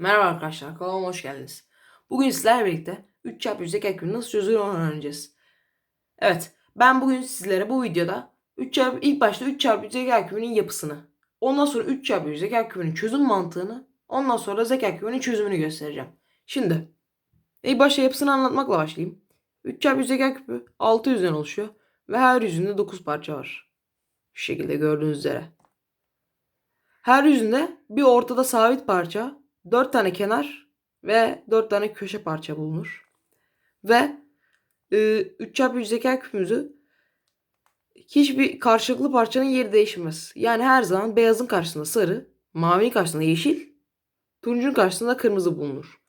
Merhaba arkadaşlar, kanalıma hoş geldiniz. Bugün sizlerle birlikte 3 çarpı yüzdeki ekibini nasıl çözülür onu öğreneceğiz. Evet, ben bugün sizlere bu videoda 3 çarpı, ilk başta 3 çarpı zeka küpünün yapısını, ondan sonra 3 çarpı zeka küpünün çözüm mantığını, ondan sonra zeka küpünün çözümünü göstereceğim. Şimdi, ilk başta yapısını anlatmakla başlayayım. 3 çarpı zeka küpü 6 yüzden oluşuyor ve her yüzünde 9 parça var. Şu şekilde gördüğünüz üzere. Her yüzünde bir ortada sabit parça, 4 tane kenar ve 4 tane köşe parça bulunur. Ve e, 3 çarpı yüzdeki küpümüzü hiçbir karşılıklı parçanın yeri değişmez. Yani her zaman beyazın karşısında sarı, mavinin karşısında yeşil, turuncunun karşısında kırmızı bulunur.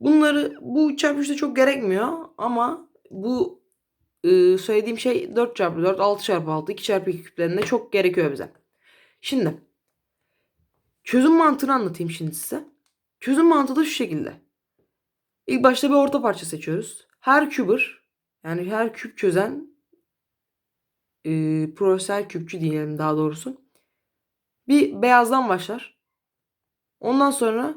Bunları bu 3 çarpı 3'te çok gerekmiyor ama bu e, söylediğim şey 4 çarpı 4, 6 çarpı 6, 2 çarpı 2 küplerinde çok gerekiyor bize. Şimdi çözüm mantığını anlatayım şimdi size. Çözüm mantığı da şu şekilde. İlk başta bir orta parça seçiyoruz. Her kübür yani her küp çözen e, profesyonel küpçü diyelim daha doğrusu. Bir beyazdan başlar. Ondan sonra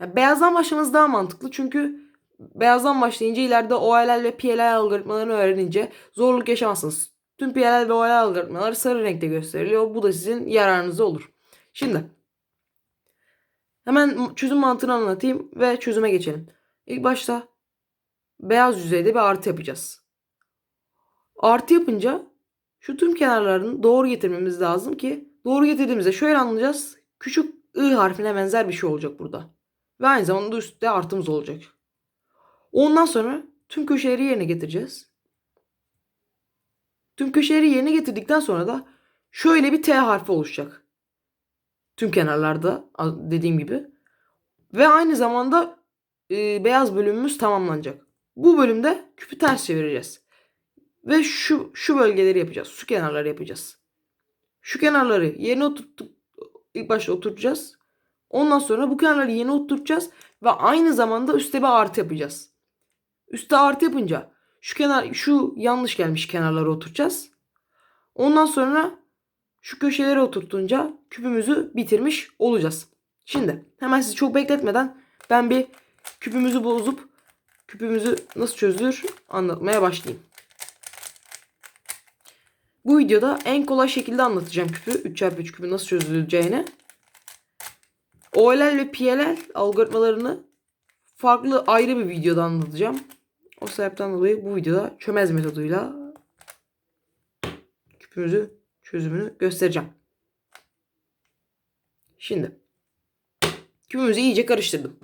ya beyazdan başlaması daha mantıklı çünkü beyazdan başlayınca ileride OLL ve PLL algoritmalarını öğrenince zorluk yaşamazsınız. Tüm PLL ve OLL algoritmaları sarı renkte gösteriliyor. Bu da sizin yararınıza olur. Şimdi Hemen çözüm mantığını anlatayım ve çözüme geçelim. İlk başta beyaz yüzeyde bir artı yapacağız. Artı yapınca şu tüm kenarlarını doğru getirmemiz lazım ki doğru getirdiğimizde şöyle anlayacağız. Küçük I harfine benzer bir şey olacak burada. Ve aynı zamanda üstte artımız olacak. Ondan sonra tüm köşeleri yerine getireceğiz. Tüm köşeleri yerine getirdikten sonra da şöyle bir T harfi oluşacak. Tüm kenarlarda dediğim gibi. Ve aynı zamanda e, beyaz bölümümüz tamamlanacak. Bu bölümde küpü ters çevireceğiz. Ve şu şu bölgeleri yapacağız. Şu kenarları yapacağız. Şu kenarları yerine oturttuk. İlk başta oturtacağız. Ondan sonra bu kenarları yerine oturtacağız. Ve aynı zamanda üstte bir artı yapacağız. Üste artı yapınca şu kenar şu yanlış gelmiş kenarları oturtacağız. Ondan sonra şu köşelere oturtunca küpümüzü bitirmiş olacağız. Şimdi hemen sizi çok bekletmeden ben bir küpümüzü bozup küpümüzü nasıl çözülür anlatmaya başlayayım. Bu videoda en kolay şekilde anlatacağım küpü 3x3 küpü nasıl çözüleceğini. OLL ve PLL algoritmalarını farklı ayrı bir videoda anlatacağım. O sebepten dolayı bu videoda çömez metoduyla küpümüzü çözümünü göstereceğim. Şimdi küpümüzü iyice karıştırdım.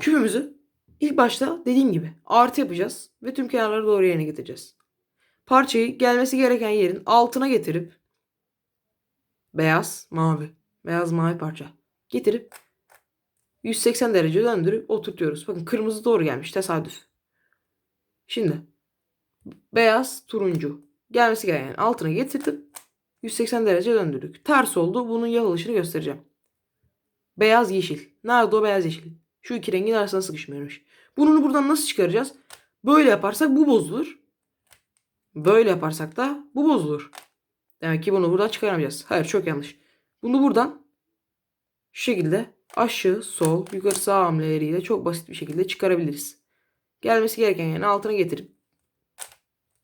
Küpümüzü ilk başta dediğim gibi artı yapacağız ve tüm kenarları doğru yerine getireceğiz. Parçayı gelmesi gereken yerin altına getirip beyaz, mavi, beyaz mavi parça getirip 180 derece döndürüp oturtuyoruz. Bakın kırmızı doğru gelmiş tesadüf. Şimdi beyaz, turuncu gelmesi gereken altına getirdim. 180 derece döndürdük. Ters oldu. Bunun yapılışını göstereceğim. Beyaz yeşil. Nerede o beyaz yeşil? Şu iki rengin arasına sıkışmıyormuş. Bunu buradan nasıl çıkaracağız? Böyle yaparsak bu bozulur. Böyle yaparsak da bu bozulur. Demek ki bunu buradan çıkaramayacağız. Hayır çok yanlış. Bunu buradan şu şekilde aşağı, sol, yukarı, sağ hamleleriyle çok basit bir şekilde çıkarabiliriz. Gelmesi gereken yani altına getirip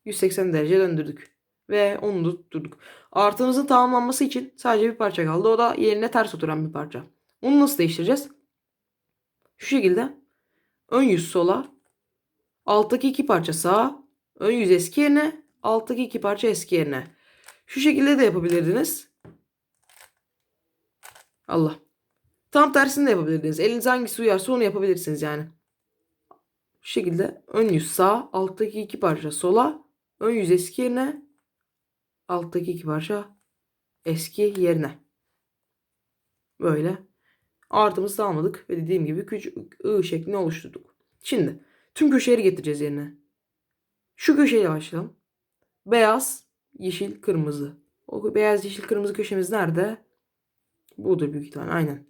180 derece döndürdük. Ve onu da tutturduk. Artımızın tamamlanması için sadece bir parça kaldı. O da yerine ters oturan bir parça. Onu nasıl değiştireceğiz? Şu şekilde ön yüz sola, alttaki iki parça sağa, ön yüz eski yerine, alttaki iki parça eski yerine. Şu şekilde de yapabilirdiniz. Allah. Tam tersini de yapabilirdiniz. Eliniz hangisi uyarsa onu yapabilirsiniz yani. Şu şekilde ön yüz sağ, alttaki iki parça sola, ön yüz eski yerine, alttaki iki parça eski yerine. Böyle artımızı almadık ve dediğim gibi küçük I şeklini oluşturduk. Şimdi tüm köşeleri getireceğiz yerine. Şu köşeyle başlayalım. Beyaz, yeşil, kırmızı. O beyaz, yeşil, kırmızı köşemiz nerede? Budur büyük ihtimalle aynen.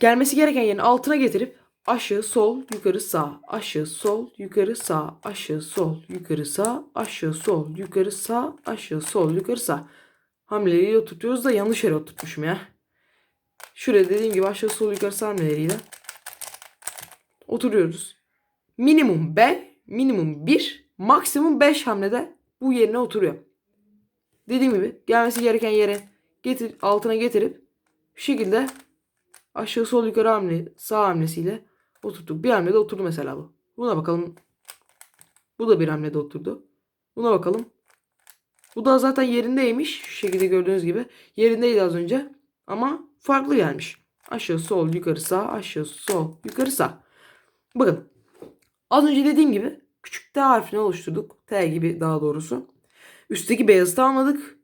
Gelmesi gereken yerin altına getirip aşağı, sol, yukarı, sağ, aşağı, sol, yukarı, sağ, aşağı, sol, yukarı, sağ, aşağı, sol, yukarı, sağ, aşağı, sol, yukarı, sağ. Hamleleri oturtuyoruz da yanlış yere oturtmuşum ya. Şuraya dediğim gibi aşağı sol yukarı sağ hamleleriyle oturuyoruz. Minimum 5, minimum 1, maksimum 5 hamlede bu yerine oturuyor. Dediğim gibi gelmesi gereken yere getir altına getirip şu şekilde aşağı sol yukarı hamle sağ hamlesiyle oturttuk. Bir hamlede oturdu mesela bu. Buna bakalım. Bu da bir hamlede oturdu. Buna bakalım. Bu da zaten yerindeymiş. Şu şekilde gördüğünüz gibi. Yerindeydi az önce. Ama farklı gelmiş. Aşağı sol yukarı sağ aşağı sol yukarı sağ. Bakın. Az önce dediğim gibi küçük T harfini oluşturduk. T gibi daha doğrusu. Üstteki beyazı tamamladık.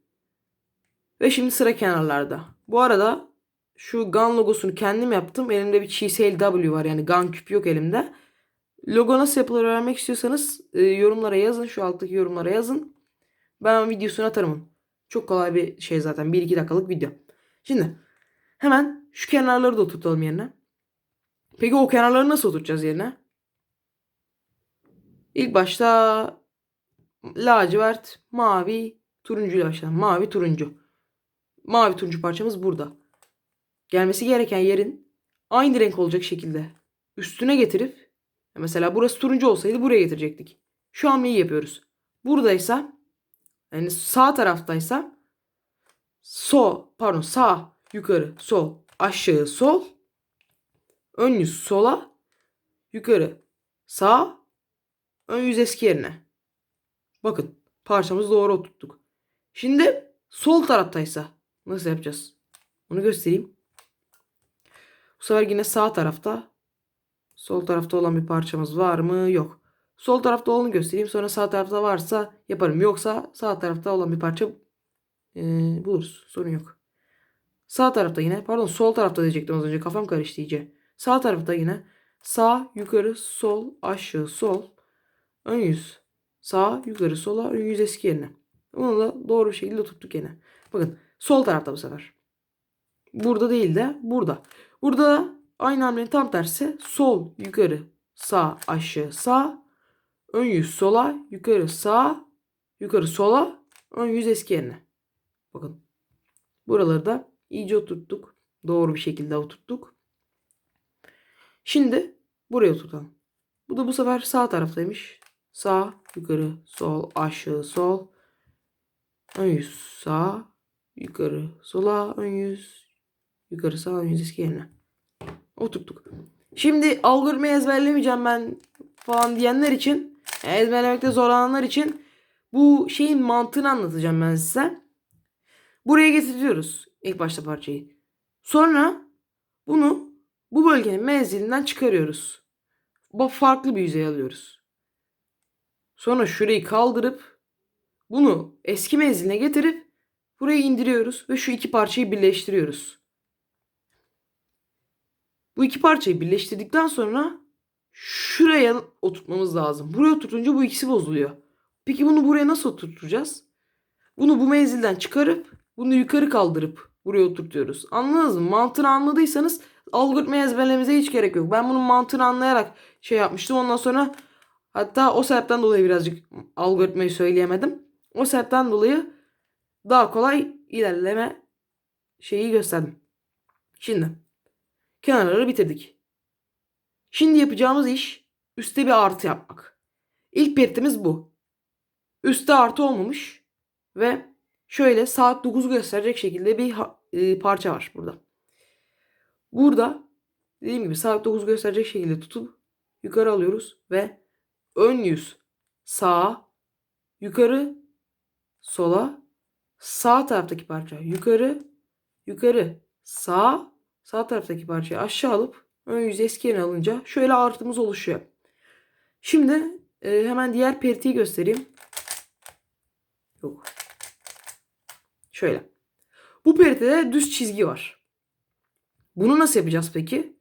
Ve şimdi sıra kenarlarda. Bu arada şu GAN logosunu kendim yaptım. Elimde bir çiğsel W var yani GAN küp yok elimde. Logo nasıl yapılır öğrenmek istiyorsanız e, yorumlara yazın. Şu alttaki yorumlara yazın. Ben videosunu atarım. Çok kolay bir şey zaten. 1-2 dakikalık video. Şimdi hemen şu kenarları da oturtalım yerine. Peki o kenarları nasıl oturtacağız yerine? İlk başta lacivert, mavi, turuncu ile başlayalım. Mavi, turuncu. Mavi turuncu parçamız burada. Gelmesi gereken yerin aynı renk olacak şekilde üstüne getirip mesela burası turuncu olsaydı buraya getirecektik. Şu hamleyi yapıyoruz. Buradaysa yani sağ taraftaysa sol pardon sağ yukarı sol aşağı sol ön yüz sola yukarı sağ ön yüz eski yerine. Bakın parçamızı doğru oturttuk. Şimdi sol taraftaysa nasıl yapacağız? Onu göstereyim. Bu sefer yine sağ tarafta sol tarafta olan bir parçamız var mı? Yok. Sol tarafta olanı göstereyim. Sonra sağ tarafta varsa yaparım. Yoksa sağ tarafta olan bir parça e, buluruz. Sorun yok. Sağ tarafta yine pardon sol tarafta diyecektim az önce kafam karıştı iyice. Sağ tarafta yine sağ yukarı sol aşağı sol ön yüz sağ yukarı sola ön yüz eski yerine. Bunu da doğru bir şekilde tuttuk yine. Bakın sol tarafta bu sefer. Burada değil de burada. Burada aynı hamlenin tam tersi sol yukarı sağ aşağı sağ ön yüz sola yukarı sağ yukarı sola ön yüz eski yerine. Bakın buraları da iyice oturttuk. Doğru bir şekilde oturttuk. Şimdi buraya oturtalım. Bu da bu sefer sağ taraftaymış. Sağ, yukarı, sol, aşağı, sol. Ön yüz sağ, yukarı, sola, ön yüz, yukarı, sağ, ön yüz eski yerine. Oturttuk. Şimdi algoritmayı ezberlemeyeceğim ben falan diyenler için, yani ezberlemekte zorlananlar için bu şeyin mantığını anlatacağım ben size. Buraya getiriyoruz ilk başta parçayı. Sonra bunu bu bölgenin menzilinden çıkarıyoruz. Bu farklı bir yüzey alıyoruz. Sonra şurayı kaldırıp bunu eski menziline getirip buraya indiriyoruz ve şu iki parçayı birleştiriyoruz. Bu iki parçayı birleştirdikten sonra şuraya oturtmamız lazım. Buraya oturtunca bu ikisi bozuluyor. Peki bunu buraya nasıl oturtacağız? Bunu bu menzilden çıkarıp bunu yukarı kaldırıp buraya oturtuyoruz. Anladınız mı? Mantığını anladıysanız algoritmayı ezberlememize hiç gerek yok. Ben bunun mantığını anlayarak şey yapmıştım. Ondan sonra hatta o sebepten dolayı birazcık algoritmayı söyleyemedim. O sebepten dolayı daha kolay ilerleme şeyi gösterdim. Şimdi kenarları bitirdik. Şimdi yapacağımız iş üstte bir artı yapmak. İlk belirtimiz bu. Üstte artı olmamış ve şöyle saat 9'u gösterecek şekilde bir e, parça var burada. Burada dediğim gibi saat 9 gösterecek şekilde tutup yukarı alıyoruz ve ön yüz sağa yukarı sola sağ taraftaki parça yukarı yukarı sağ sağ taraftaki parçayı aşağı alıp ön yüz eski alınca şöyle artımız oluşuyor. Şimdi e, hemen diğer peritiyi göstereyim. Yok. Şöyle. Bu peritede düz çizgi var. Bunu nasıl yapacağız peki?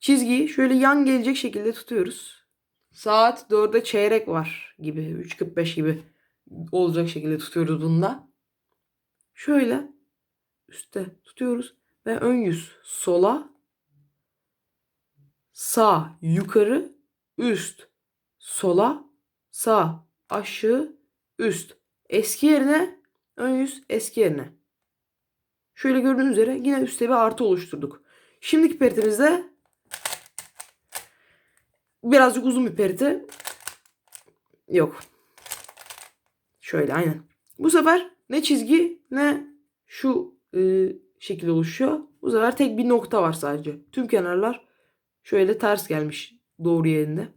Çizgiyi şöyle yan gelecek şekilde tutuyoruz. Saat 4'e çeyrek var gibi. 3.45 gibi olacak şekilde tutuyoruz bunda. Şöyle üstte tutuyoruz ve ön yüz sola sağ yukarı üst sola sağ aşağı üst eski yerine ön yüz eski yerine. Şöyle gördüğünüz üzere yine üstte bir artı oluşturduk. Şimdiki peritimizde birazcık uzun bir perite. Yok. Şöyle aynen. Bu sefer ne çizgi ne şu e, şekil oluşuyor. Bu sefer tek bir nokta var sadece. Tüm kenarlar şöyle ters gelmiş doğru yerinde.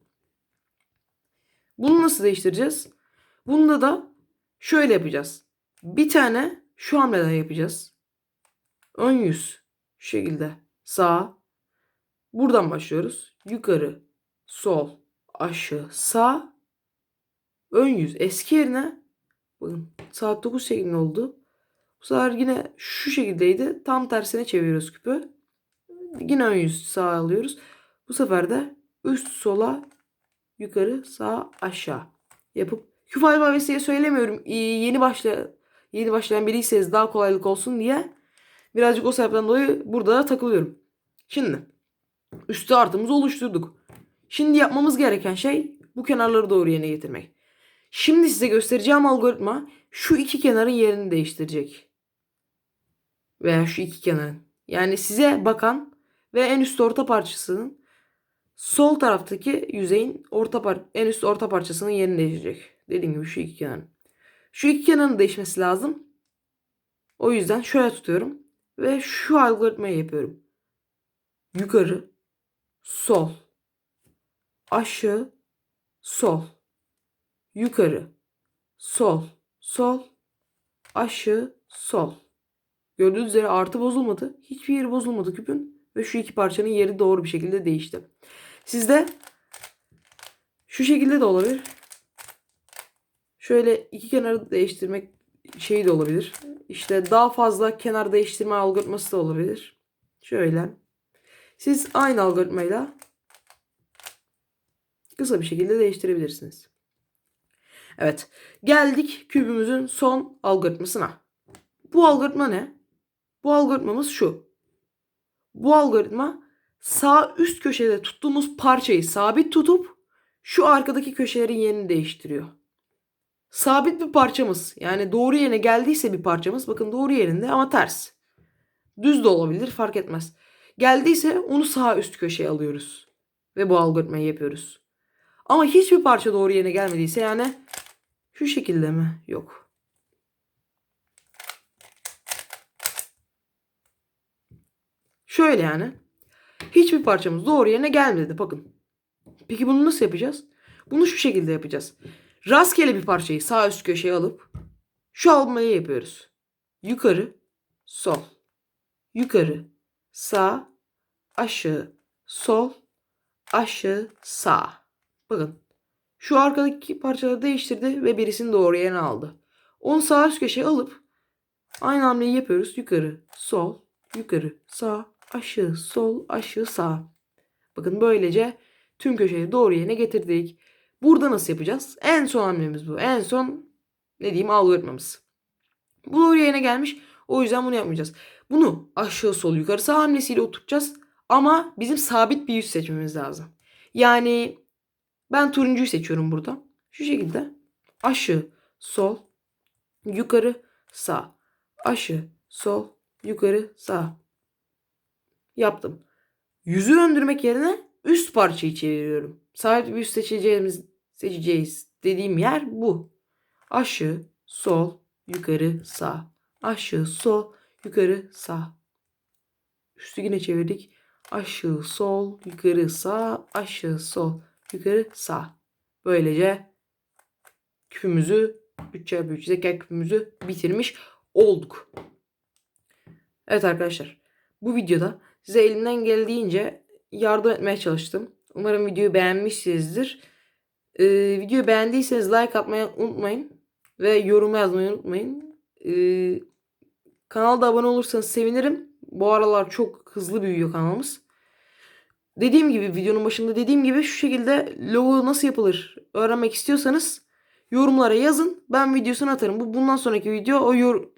Bunu nasıl değiştireceğiz? Bunda da şöyle yapacağız. Bir tane şu hamleden yapacağız. Ön yüz şu şekilde sağ. Buradan başlıyoruz. Yukarı, sol, aşağı, sağ. Ön yüz eski yerine bakın saat 9 şeklinde oldu. Bu sefer yine şu şekildeydi. Tam tersine çeviriyoruz küpü. Yine ön yüz sağa alıyoruz. Bu sefer de üst sola yukarı sağ aşağı yapıp küp alfabesiye söylemiyorum. Ee, Yeni başla yeni başlayan biriyseniz daha kolaylık olsun diye birazcık o sebepten dolayı burada da takılıyorum. Şimdi üstü artımızı oluşturduk. Şimdi yapmamız gereken şey bu kenarları doğru yerine getirmek. Şimdi size göstereceğim algoritma şu iki kenarın yerini değiştirecek. Veya şu iki kenarın. Yani size bakan ve en üst orta parçasının sol taraftaki yüzeyin orta par en üst orta parçasının yerini değiştirecek. Dediğim gibi şu iki kenarın. Şu iki kenarın değişmesi lazım. O yüzden şöyle tutuyorum ve şu algoritmayı yapıyorum. Yukarı, sol, aşağı, sol, yukarı, sol, sol, aşağı, sol. Gördüğünüz üzere artı bozulmadı. Hiçbir yeri bozulmadı küpün. Ve şu iki parçanın yeri doğru bir şekilde değişti. Sizde şu şekilde de olabilir. Şöyle iki kenarı değiştirmek şeyi de olabilir. İşte daha fazla kenar değiştirme algoritması da olabilir. Şöyle. Siz aynı algoritmayla kısa bir şekilde değiştirebilirsiniz. Evet. Geldik kübümüzün son algoritmasına. Bu algoritma ne? Bu algoritmamız şu. Bu algoritma sağ üst köşede tuttuğumuz parçayı sabit tutup şu arkadaki köşelerin yerini değiştiriyor. Sabit bir parçamız yani doğru yerine geldiyse bir parçamız bakın doğru yerinde ama ters. Düz de olabilir fark etmez. Geldiyse onu sağ üst köşeye alıyoruz. Ve bu algoritmayı yapıyoruz. Ama hiçbir parça doğru yerine gelmediyse yani şu şekilde mi? Yok. Şöyle yani. Hiçbir parçamız doğru yerine gelmedi. Bakın. Peki bunu nasıl yapacağız? Bunu şu şekilde yapacağız. Rastgele bir parçayı sağ üst köşeye alıp şu almayı yapıyoruz. Yukarı, sol. Yukarı, sağ, aşağı, sol, aşağı, sağ. Bakın. Şu arkadaki parçaları değiştirdi ve birisini doğru yerine aldı. Onu sağ üst köşeye alıp aynı hamleyi yapıyoruz. Yukarı, sol, yukarı, sağ, aşağı, sol, aşağı, sağ. Bakın böylece tüm köşeyi doğru yerine getirdik. Burada nasıl yapacağız? En son hamlemiz bu. En son ne diyeyim algoritmamız. Bu doğru yerine gelmiş. O yüzden bunu yapmayacağız. Bunu aşağı sol yukarı sağ hamlesiyle oturtacağız. Ama bizim sabit bir yüz seçmemiz lazım. Yani ben turuncuyu seçiyorum burada. Şu şekilde aşağı sol yukarı sağ aşağı sol yukarı sağ yaptım. Yüzü döndürmek yerine üst parçayı çeviriyorum. Sabit bir üst seçeceğimiz seçeceğiz dediğim yer bu. Aşağı, sol, yukarı, sağ. Aşağı, sol, yukarı, sağ. Üstü yine çevirdik. Aşağı, sol, yukarı, sağ. Aşağı, sol, yukarı, sağ. Böylece küpümüzü 3 çarpı 3 zeka küpümüzü bitirmiş olduk. Evet arkadaşlar. Bu videoda size elimden geldiğince yardım etmeye çalıştım. Umarım videoyu beğenmişsinizdir. Ee, videoyu beğendiyseniz like atmayı unutmayın. Ve yorum yazmayı unutmayın. Ee, kanalda abone olursanız sevinirim. Bu aralar çok hızlı büyüyor kanalımız. Dediğim gibi videonun başında dediğim gibi şu şekilde logo nasıl yapılır öğrenmek istiyorsanız yorumlara yazın. Ben videosunu atarım. Bu bundan sonraki video o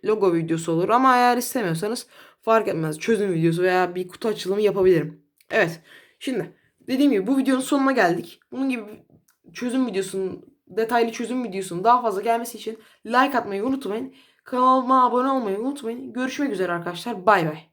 logo videosu olur. Ama eğer istemiyorsanız fark etmez. Çözüm videosu veya bir kutu açılımı yapabilirim. Evet. Şimdi dediğim gibi bu videonun sonuna geldik. Bunun gibi çözüm videosunun detaylı çözüm videosunun daha fazla gelmesi için like atmayı unutmayın. Kanalıma abone olmayı unutmayın. Görüşmek üzere arkadaşlar. Bay bay.